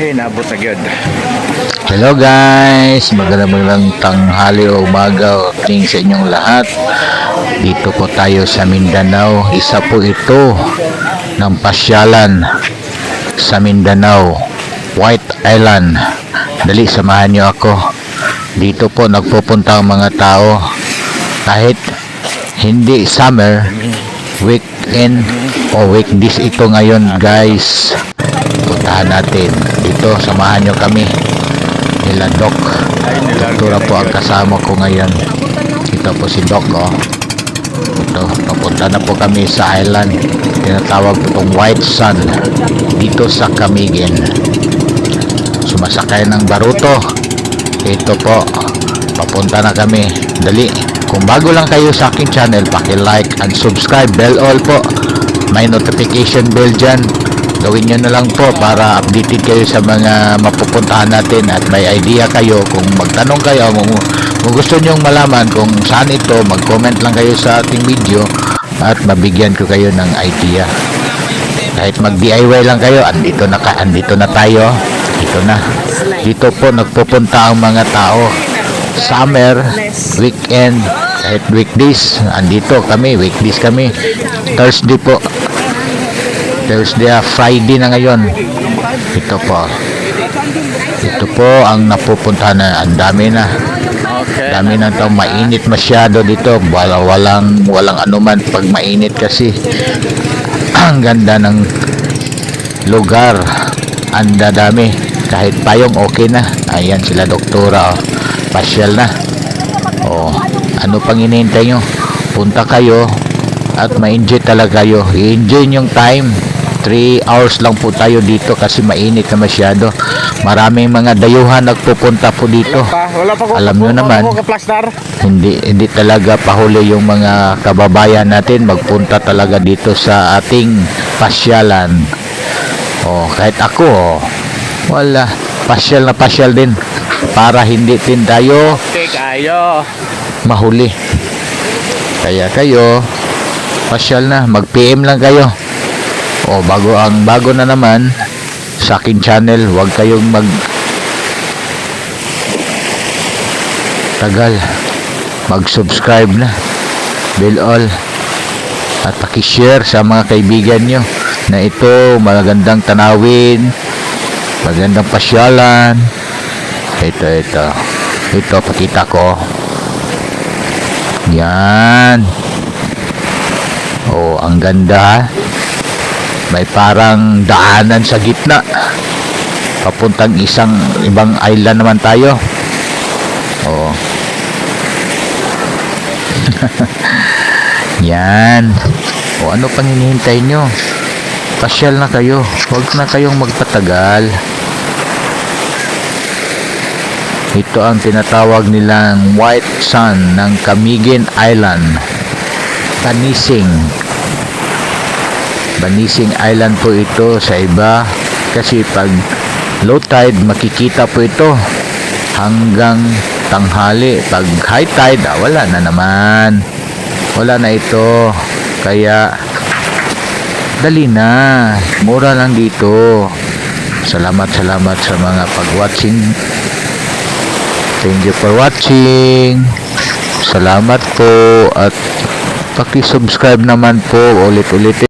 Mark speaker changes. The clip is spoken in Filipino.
Speaker 1: Eh, nabot na gyud.
Speaker 2: Hello guys, magandang magandang tanghali o umaga sa inyong lahat. Dito po tayo sa Mindanao. Isa po ito ng pasyalan sa Mindanao, White Island. Dali, samahan niyo ako. Dito po nagpupunta ang mga tao kahit hindi summer, weekend o weekdays ito ngayon guys. Puntahan natin. Dito, samahan nyo kami nila Doc. Doktora po ang kasama ko ngayon. Ito po si Doc, oh. Ito, papunta na po kami sa island. Tinatawag itong White Sun. Dito sa Camiguin. Sumasakay ng baruto. Ito po, papunta na kami. Dali. Kung bago lang kayo sa aking channel, paki-like and subscribe. Bell all po. May notification bell dyan gawin nyo na lang po para updated kayo sa mga mapupuntahan natin at may idea kayo kung magtanong kayo kung, kung gusto nyong malaman kung saan ito mag-comment lang kayo sa ating video at mabigyan ko kayo ng idea. Kahit mag DIY lang kayo andito na, ka, andito na tayo. Dito na. Dito po nagpupunta ang mga tao. Summer weekend kahit weekdays andito kami weekdays kami. Thursday po Thursday, Friday na ngayon. Ito po. Ito po ang napupunta na. Ang dami na.
Speaker 1: Okay.
Speaker 2: Dami na to. Mainit masyado dito. Wala, walang, walang anuman pag mainit kasi. ang ganda ng lugar. Ang dadami. Kahit payong okay na. Ayan sila doktora. Oh. Pasyal na. Oh, ano pang hinihintay nyo? Punta kayo at ma-enjoy talaga kayo. I-enjoy yung time. 3 hours lang po tayo dito kasi mainit na masyado. Maraming mga dayuhan nagpupunta po dito.
Speaker 1: Pa, wala pa ko.
Speaker 2: Alam nyo
Speaker 1: wala
Speaker 2: naman.
Speaker 1: ko.
Speaker 2: Hindi hindi talaga pahuli yung mga kababayan natin magpunta talaga dito sa ating pasyalan. Oh, kahit ako, oh, wala pasyal na pasyal din para hindi din tayo
Speaker 1: kayo.
Speaker 2: mahuli. Kaya kayo, pasyal na, mag-PM lang kayo. O bago ang bago na naman sa akin channel, huwag kayong mag tagal. Mag-subscribe na. Bell all. At paki-share sa mga kaibigan nyo na ito magandang tanawin, magandang pasyalan. Ito, ito. Ito, pakita ko. Yan. Oh, ang ganda. ha? May parang daanan sa gitna. Papuntang isang ibang island naman tayo. Oh. Yan. O ano pang hinihintay nyo? Pasyal na kayo. Huwag na kayong magpatagal. Ito ang tinatawag nilang White Sun ng Camiguin Island. Banising. Banising Island po ito sa iba kasi pag low tide makikita po ito hanggang tanghali. Pag high tide, ah, wala na naman. Wala na ito. Kaya dali na. Mura lang dito. Salamat, salamat sa mga pag-watching Thank you for watching. Salamat po at paki-subscribe naman po ulit-ulit